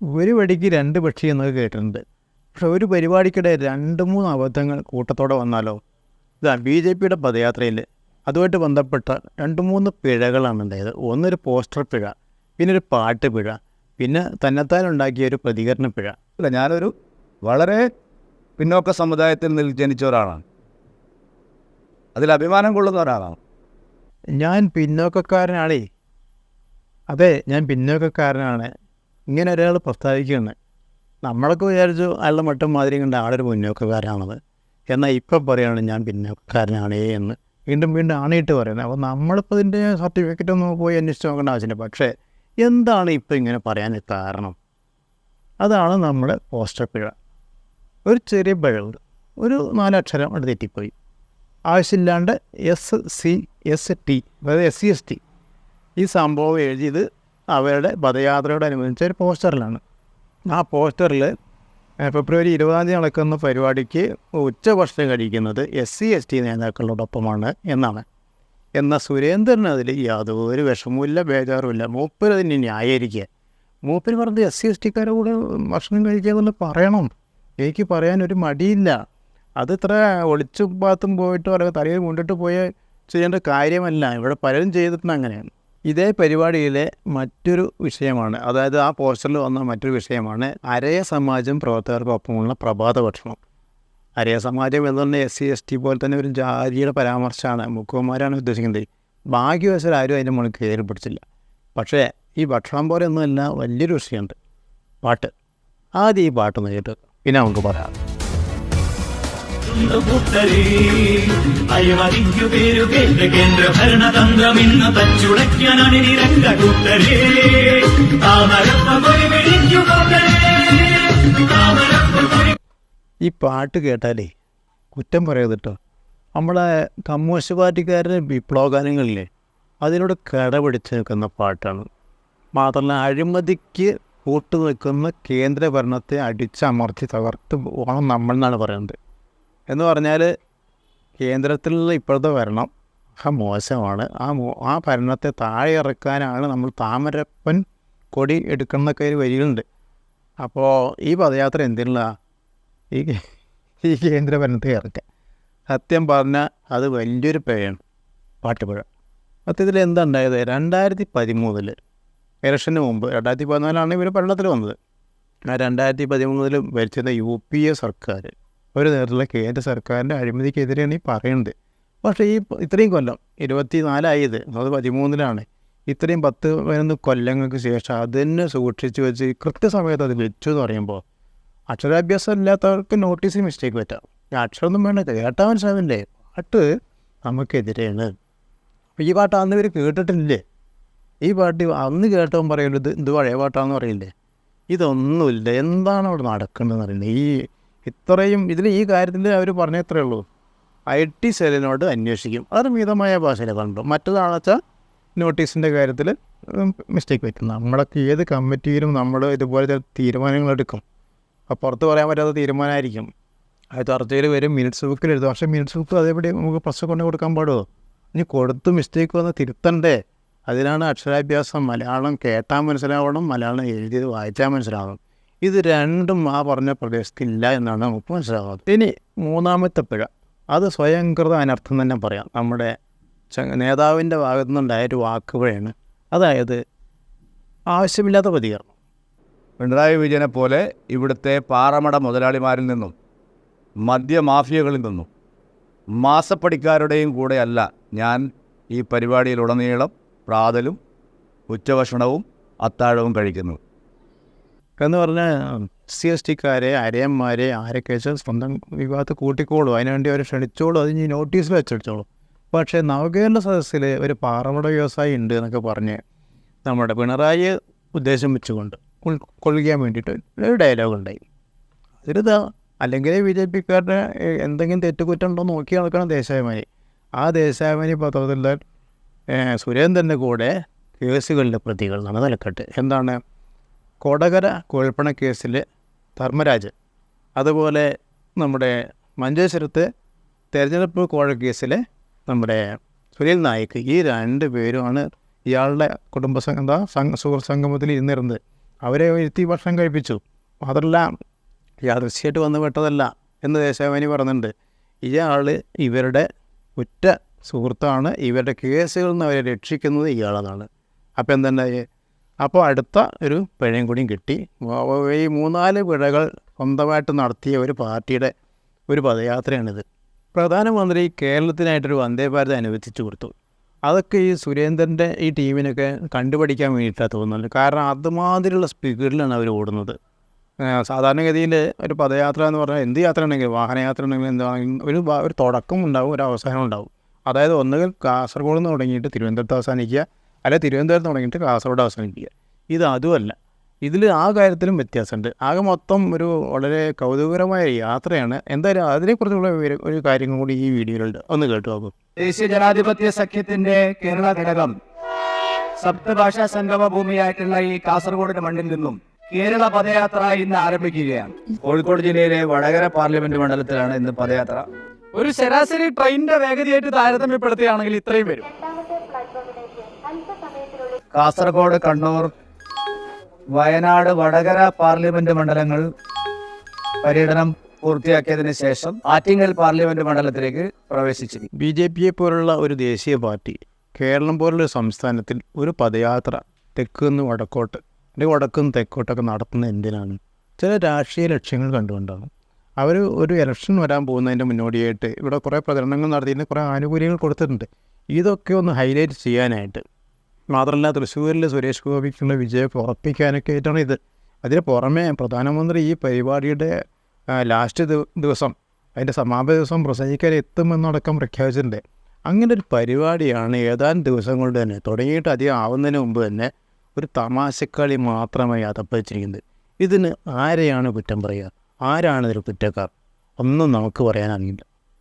ഒരു വടിക്ക് രണ്ട് പക്ഷി എന്നൊക്കെ കേട്ടിട്ടുണ്ട്. പക്ഷെ ഒരു പരിപാടിക്കിടെ രണ്ട് മൂന്ന് അബദ്ധങ്ങൾ കൂട്ടത്തോടെ വന്നാലോ? ഇതാ ബി ജെ പിയുടെ പദയാത്രയിൽ അതുമായിട്ട് ബന്ധപ്പെട്ട രണ്ട് മൂന്ന് പിഴകളാണ് ഉണ്ടായത്. ഒന്നൊരു പോസ്റ്റർ പിഴ പിന്നെ ഒരു പാട്ട് പിഴ പിന്നെ തന്നെത്താൻ ഉണ്ടാക്കിയ ഒരു പ്രതികരണ പിഴ. അല്ല ഞാനൊരു വളരെ പിന്നോക്ക സമുദായത്തിൽ നിന്ന് ജനിച്ച ഒരാളാണ്. അതിൽ അഭിമാനം കൊള്ളുന്ന ഒരാളാണ്. ഞാൻ പിന്നോക്കക്കാരനാണേ. അതെ ഞാൻ പിന്നോക്കക്കാരനാണ്. ഇങ്ങനെ ഒരാൾ പ്രസ്താവിക്കുകയാണ്. നമ്മളൊക്കെ വിചാരിച്ചു അയാളുടെ മട്ടും മാതിരി കണ്ട ആളൊരു മുന്നോക്കക്കാരനാണെന്ന് എന്നാൽ ഇപ്പം പറയുകയാണ് ഞാൻ പിന്നോക്കക്കാരനാണേ എന്ന്. വീണ്ടും വീണ്ടും ആണിയിട്ട് പറയുന്നത്. അപ്പോൾ നമ്മളിപ്പോൾ ഇതിന്റെ സർട്ടിഫിക്കറ്റ് ഒന്നും പോയി അന്വേഷിച്ച് നോക്കേണ്ട ആവശ്യമില്ല. പക്ഷേ എന്താണ് ഇപ്പോൾ ഇങ്ങനെ പറയാൻ കാരണം? അതാണ് നമ്മുടെ പോസ്റ്റർ പിഴ. ഒരു ചെറിയ പിഴവുണ്ട് ഒരു നാലക്ഷരം അവിടെ തെറ്റിപ്പോയി. ആവശ്യമില്ലാണ്ട് എസ് സി എസ് ടി അതായത് എസ് സി എസ് ടി ഈ സംഭവം എഴുതിയത് അവരുടെ പദയാത്രയോടനുബന്ധിച്ച ഒരു പോസ്റ്ററിലാണ്. ആ പോസ്റ്ററിൽ ഫെബ്രുവരി ഇരുപതാം തീയതി നടക്കുന്ന പരിപാടിക്ക് ഉച്ചഭക്ഷണം കഴിക്കുന്നത് എസ് സി എസ് ടി നേതാക്കളോടൊപ്പമാണ് എന്നാണ്. എന്നാൽ സുരേന്ദ്രൻ അതിൽ യാതൊരു വിഷമവുമില്ല ബേജാറുമില്ല. മൂപ്പര് അതിനെ ന്യായീകരിക്കുക. മൂപ്പര് പറഞ്ഞത് എസ് സി എസ് ടിക്കാരെ കൂടെ ഭക്ഷണം കഴിക്കുക പറയണം. എനിക്ക് പറയാൻ ഒരു മടിയില്ല. അത് ഇത്ര ഒളിച്ചും പാത്തും പോയിട്ട് അല്ലെങ്കിൽ തലയിൽ കൊണ്ടിട്ട് പോയ ചെയ്യേണ്ട കാര്യമല്ല. ഇവിടെ പലരും ചെയ്തിട്ടുണ്ട് അങ്ങനെയാണ് ഇതേ പരിപാടിയിലെ മറ്റൊരു വിഷയമാണ്. അതായത് ആ പോസ്റ്ററിൽ വന്ന മറ്റൊരു വിഷയമാണ് അരയ സമാജം പ്രവർത്തകർക്കൊപ്പമുള്ള പ്രഭാത ഭക്ഷണം. അരയ സമാജം എന്ന് പറഞ്ഞാൽ എസ് സി എസ് ടി പോലെ തന്നെ ഒരു ജാതിയുടെ പരാമർശമാണ് മുക്കുവന്മാരാണ് ഉദ്ദേശിക്കുന്നത്. ഭാഗ്യവശാൽ ആരും അതിന്റെ മുകളിൽ കയറി പിടിച്ചില്ല. പക്ഷേ ഈ ഭക്ഷണം പോലെ ഒന്നുമല്ല വലിയൊരു വിഷയമുണ്ട്. പാട്ട്. ആദ്യം ഈ പാട്ടൊന്ന് കേട്ട് പിന്നെ നമുക്ക് പറയാം. കൂട്ടരേ അഴിമതിക്കു പേരു കേന്ദ്ര കേന്ദ്ര ഭരണതന്ത്രം ഇന്ന് അണിനിരങ്ക കൂട്ടരേ. താമരപ്പ കൂട്ടരേ ഈ പാട്ട് കേട്ടാലേ കുറ്റം പറയരുത് കേട്ടോ. നമ്മളെ കമ്മ്യൂണിസ്റ്റ് പാർട്ടിക്കാരുടെ വിപ്ലവഗാനങ്ങളില്ലേ അതിനോട് കടപിടിച്ച് നിൽക്കുന്ന പാട്ടാണ്. മാത്രമല്ല അഴിമതിക്ക് കൂട്ടു നിൽക്കുന്ന കേന്ദ്ര ഭരണത്തെ അടിച്ചമർത്തി തകർത്ത് പോകണം നമ്മൾ എന്നാണ് പറയുന്നത്. എന്ന് പറഞ്ഞാൽ കേന്ദ്രത്തിലുള്ള ഇപ്പോഴത്തെ ഭരണം ആ മോശമാണ്. ആ മോ ആ ഭരണത്തെ താഴെ ഇറക്കാനാണ് നമ്മൾ താമരപ്പൻ കൊടി എടുക്കുന്നൊക്കെ ഒരു വരികളുണ്ട് അപ്പോൾ ഈ പദയാത്ര എന്തിനുള്ള ഈ ഈ കേന്ദ്ര ഭരണത്തെ ഇറക്കാൻ. സത്യം പറഞ്ഞാൽ അത് വലിയൊരു പിഴയാണ് പാട്ടുപുഴ. സത്യത്തിൽ എന്തുണ്ടായത് രണ്ടായിരത്തി പതിമൂന്നിൽ ഇലക്ഷന് മുമ്പ് രണ്ടായിരത്തി പതിനാലാണ് ഇവർ ഭരണത്തിൽ വന്നത്. ആ രണ്ടായിരത്തി പതിമൂന്നിൽ ഭരിച്ചിരുന്ന യു പി എ സർക്കാർ ഒരു നേരത്തിലുള്ള കേന്ദ്ര സർക്കാരിന്റെ അഴിമതിക്കെതിരെയാണ് ഈ പറയുന്നത്. പക്ഷേ ഈ ഇത്രയും കൊല്ലം ഇരുപത്തി നാലായത് അത് പതിമൂന്നിലാണ് ഇത്രയും പത്ത് പതിനൊന്ന് കൊല്ലങ്ങൾക്ക് ശേഷം അതിനെ സൂക്ഷിച്ച് വെച്ച് കൃത്യസമയത്ത് അത് വെച്ചു എന്ന് പറയുമ്പോൾ അക്ഷരാഭ്യാസം ഇല്ലാത്തവർക്ക് നോട്ടീസിൽ മിസ്റ്റേക്ക് പറ്റാം. അക്ഷരമൊന്നും വേണ്ട കേട്ടാൽ മനസ്സിലാവില്ലേ? പാട്ട് നമുക്കെതിരെയാണ്. ഈ പാട്ട് അന്ന് ഇവർ കേട്ടിട്ടില്ലേ? ഈ പാട്ട് അന്ന് കേട്ടവൻ പറയുന്നത് ഇത് പഴയ പാട്ടാണെന്ന് പറയില്ലേ? ഇതൊന്നുമില്ല. എന്താണ് അവിടെ നടക്കുന്നതെന്ന് അറിയില്ല? ഈ ഇത്രയും ഇതിൽ ഈ കാര്യത്തിൽ അവർ പറഞ്ഞത്രേ ഉള്ളൂ. ഐ ടി സെല്ലിനോട് അന്വേഷിക്കും. അത് മിതമായ ഭാഷയിൽ കണ്ടു മറ്റേതാണെന്ന് വെച്ചാൽ നോട്ടീസിന്റെ കാര്യത്തിൽ മിസ്റ്റേക്ക് പറ്റും നമ്മളൊക്കെ ഏത് കമ്മിറ്റിയിലും നമ്മൾ ഇതുപോലത്തെ തീരുമാനങ്ങൾ എടുക്കും. അപ്പോൾ പുറത്ത് പറയാൻ പറ്റാത്ത തീരുമാനമായിരിക്കും. അത് ചർച്ചയിൽ വരും. മിനിറ്റ്സ് ബുക്കിൽ എഴുതും. പക്ഷേ മിനിറ്റ്സ് ബുക്ക് അതേപടി നമുക്ക് പ്രസ് കൊണ്ട് കൊടുക്കാൻ പാടുമോ ഇനി കൊടുത്ത് മിസ്റ്റേക്ക് വന്ന് തിരുത്തണ്ടേ? അതിനാണ് അക്ഷരാഭ്യാസം. മലയാളം കേട്ടാൽ മനസ്സിലാവണം. മലയാളം എഴുതിയത് വായിച്ചാൽ മനസ്സിലാവണം. ഇത് രണ്ടും ആ പറഞ്ഞ പ്രദേശത്തില്ല എന്നാണ് നമുക്ക് മനസ്സിലാകുന്നത് ഇനി മൂന്നാമത്തെ പിഴ. അത് സ്വയംകൃത അനർത്ഥം തന്നെ പറയാം. നമ്മുടെ നേതാവിന്റെ ഭാഗത്തു നിന്നുണ്ടായ ഒരു വാക്കുപിഴയാണ്. അതായത് ആവശ്യമില്ലാത്ത പ്രതികരണം. പിണറായി വിജയനെ പോലെ ഇവിടുത്തെ പാറമട മുതലാളിമാരിൽ നിന്നും മദ്യമാഫിയകളിൽ നിന്നും മാസപ്പടിക്കാരുടെയും കൂടെയല്ല ഞാൻ ഈ പരിപാടിയിലുടനീളം പ്രാതലും ഉച്ചഭക്ഷണവും അത്താഴവും കഴിക്കുന്നു. എന്ന് പറഞ്ഞാൽ സി എസ് ടിക്കാരെ അരയന്മാരെ ആരൊക്കെ വെച്ചാൽ സ്വന്തം വിഭാഗത്ത് കൂട്ടിക്കോളൂ. അതിനുവേണ്ടി അവർ ക്ഷണിച്ചോളൂ. അത് ഇനി വെച്ചെടുത്തോളൂ. പക്ഷേ നവകേരള സദസ്സിൽ ഒരു പാറമട വ്യവസായി ഉണ്ട് എന്നൊക്കെ പറഞ്ഞ് നമ്മുടെ പിണറായി ഉദ്ദേശം വെച്ചുകൊണ്ട് കൊള്ളിക്കാൻ വേണ്ടിയിട്ട് ഒരു ഡയലോഗ് ഉണ്ടായി അതിലിതാ അല്ലെങ്കിൽ ബി ജെ പിക്കാരുടെ എന്തെങ്കിലും തെറ്റുകുറ്റം ഉണ്ടോ നോക്കി നടക്കണം ദേശാഭിമാനി. ആ ദേശാഭിമാനി പത്രത്തിൽ സുരേന്ദ്രന്റെ കൂടെ കേസുകളിലെ പ്രതികൾ പ്രതികളാണ് നിലക്കെട്ട് എന്താണ്? കൊടകര കുഴൽപ്പണ കേസിൽ ധർമ്മരാജൻ അതുപോലെ നമ്മുടെ മഞ്ചേശ്വരത്ത് തെരഞ്ഞെടുപ്പ് കോഴ കേസിൽ നമ്മുടെ സുനിൽ നായിക്ക് ഈ രണ്ട് പേരുമാണ് ഇയാളുടെ കുടുംബ എന്താ സംഘ സുഹൃത്ത് സംഗമത്തിൽ ഇരുന്നിരുന്നത്. അവരെ ഇരുത്തി ഭക്ഷണം കഴിപ്പിച്ചു. അതെല്ലാം യാദൃശ്യമായിട്ട് വന്നു പെട്ടതല്ല എന്ന് ദേശാഭിമാനി പറഞ്ഞിട്ടുണ്ട് ഇയാൾ ഇവരുടെ ഉറ്റ സുഹൃത്താണ്. ഇവരുടെ കേസുകളിൽ നിന്ന് അവരെ രക്ഷിക്കുന്നത് ഇയാളാണ്. അപ്പോൾ എന്തുണ്ടായി അപ്പോൾ അടുത്ത ഒരു പിഴയും കൂടിയും കിട്ടി. ഈ മൂന്നാൽ പിഴകൾ സ്വന്തമായിട്ട് നടത്തിയ ഒരു പാർട്ടിയുടെ ഒരു പദയാത്രയാണിത്. പ്രധാനമന്ത്രി കേരളത്തിനായിട്ടൊരു വന്ദേ ഭാരത് അനുവദിച്ചു കൊടുത്തു. അതൊക്കെ ഈ സുരേന്ദ്രന്റെ ഈ ടീമിനൊക്കെ കണ്ടുപഠിക്കാൻ വേണ്ടിയിട്ടാണ് തോന്നുന്നത്. കാരണം അതുമാതിരിയുള്ള സ്പീഡിലാണ് അവർ ഓടുന്നത്. സാധാരണഗതിയിൽ ഒരു പദയാത്ര എന്ന് പറഞ്ഞാൽ എന്ത് യാത്ര ഉണ്ടെങ്കിലും വാഹനയാത്ര ഉണ്ടെങ്കിലും എന്താണെങ്കിലും ഒരു ഒരു തുടക്കം ഉണ്ടാവും ഒരു അവസാനം ഉണ്ടാവും. അതായത് ഒന്നുകിൽ കാസർഗോഡ് നിന്ന് തുടങ്ങിയിട്ട് തിരുവനന്തപുരത്ത് അവസാനിക്കുക അല്ലെങ്കിൽ തിരുവനന്തപുരത്ത് തുടങ്ങിയിട്ട് കാസർഗോഡ് അവസാനിക്കുക ഇത് അതുമല്ല. ഇതിൽ ആ കാര്യത്തിലും വ്യത്യാസമുണ്ട്. ആകെ മൊത്തം ഒരു വളരെ കൗതുകകരമായ യാത്രയാണ്. എന്തായാലും അതിനെക്കുറിച്ചുള്ള ഒരു കാര്യം കൂടി ഈ വീഡിയോയിലുണ്ട്. ഒന്ന് കേട്ടു നോക്കൂ. ദേശീയ ജനാധിപത്യ സഖ്യത്തിന്റെ കേരള ഘടകം സപ്തഭാഷാ സംഗമ ഭൂമിയായിട്ടുള്ള ഈ കാസർഗോഡിന്റെ മണ്ണിൽ നിന്നും കേരള പദയാത്ര ഇന്ന് ആരംഭിക്കുകയാണ്. കോഴിക്കോട് ജില്ലയിലെ വടകര പാർലമെന്റ് മണ്ഡലത്തിലാണ് ഇന്ന് പദയാത്ര. ഒരു ശരാശരി ട്രെയിനിന്റെ വേഗതയായിട്ട് താരതമ്യപ്പെടുത്തുകയാണെങ്കിൽ ഇത്രയും വരും. കാസർഗോഡ് കണ്ണൂർ വയനാട് വടകര പാർലമെന്റ് മണ്ഡലങ്ങൾ പര്യടനം പൂർത്തിയാക്കിയതിനു ശേഷം ആറ്റിങ്ങൽ പാർലമെന്റ് മണ്ഡലത്തിലേക്ക് പ്രവേശിച്ചിരിക്കും ബി ജെ പിയെ പോലുള്ള ഒരു ദേശീയ പാർട്ടി കേരളം പോലുള്ള സംസ്ഥാനത്തിൽ ഒരു പദയാത്ര തെക്ക് നിന്ന് വടക്കോട്ട് അല്ലെങ്കിൽ വടക്ക് നിന്ന് തെക്കോട്ടൊക്കെ നടത്തുന്നത് എന്തിനാണ്? ചില രാഷ്ട്രീയ ലക്ഷ്യങ്ങൾ കണ്ടുകൊണ്ടാണ്. അവർ ഒരു ഇലക്ഷൻ വരാൻ പോകുന്നതിന്റെ മുന്നോടിയായിട്ട് ഇവിടെ കുറേ പ്രചരണങ്ങൾ നടത്തിയിട്ട് കുറേ ആനുകൂല്യങ്ങൾ കൊടുത്തിട്ടുണ്ട്. ഇതൊക്കെ ഒന്ന് ഹൈലൈറ്റ് ചെയ്യാനായിട്ട് മാത്രമല്ല തൃശ്ശൂരിൽ സുരേഷ് ഗോപിക്കുള്ള വിജയം ഉറപ്പിക്കാനൊക്കെ ആയിട്ടാണ് ഇത്. അതിന് പുറമെ പ്രധാനമന്ത്രി ഈ പരിപാടിയുടെ ലാസ്റ്റ് ദിവസം അതിന്റെ സമാപന ദിവസം പ്രസംഗിക്കാൻ എത്തുമെന്നടക്കം പ്രഖ്യാപിച്ചിട്ടുണ്ട്. അങ്ങനെ ഒരു പരിപാടിയാണ് ഏതാനും ദിവസം കൊണ്ട് തന്നെ തുടങ്ങിയിട്ട് അധികം ആവുന്നതിന് മുമ്പ് തന്നെ ഒരു തമാശക്കളി മാത്രമായി അതപ്പച്ചിരിക്കുന്നത് ഇതിന് ആരെയാണ് കുറ്റം പറയുക? ആരാണ് ഇതിൽ കുറ്റക്കാർ? ഒന്നും നമുക്ക് പറയാനറിയില്ല.